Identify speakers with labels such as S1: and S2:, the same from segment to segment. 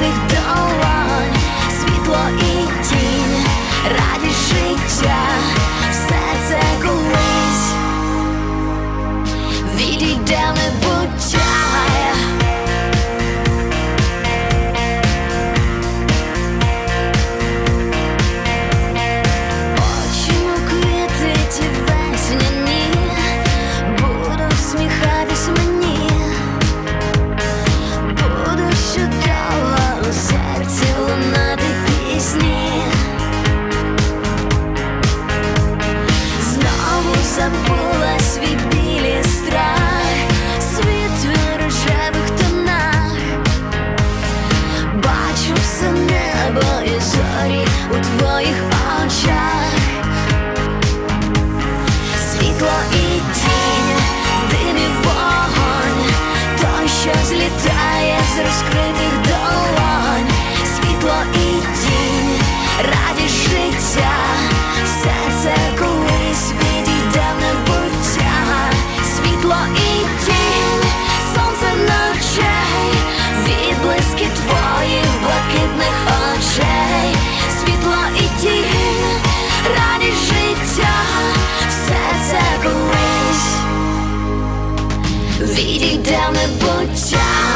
S1: Perdido. у твоїх очах. Відійде в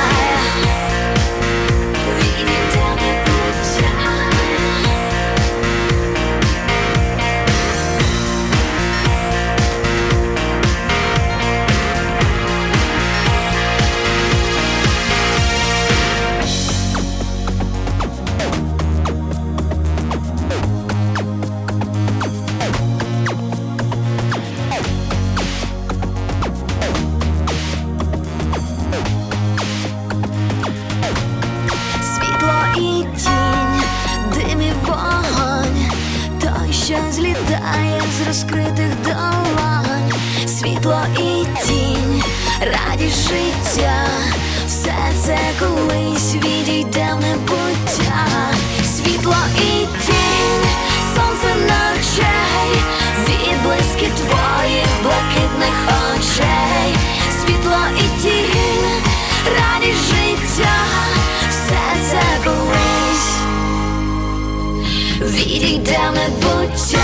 S1: злітає з розкритих долонь, світло і тінь, радість життя, все це колись відійде в небуття, світло і тінь, сонце ночей, відблиски твоїх блакитних очей, світло і тінь, радість життя, все це колись відійде в небуття.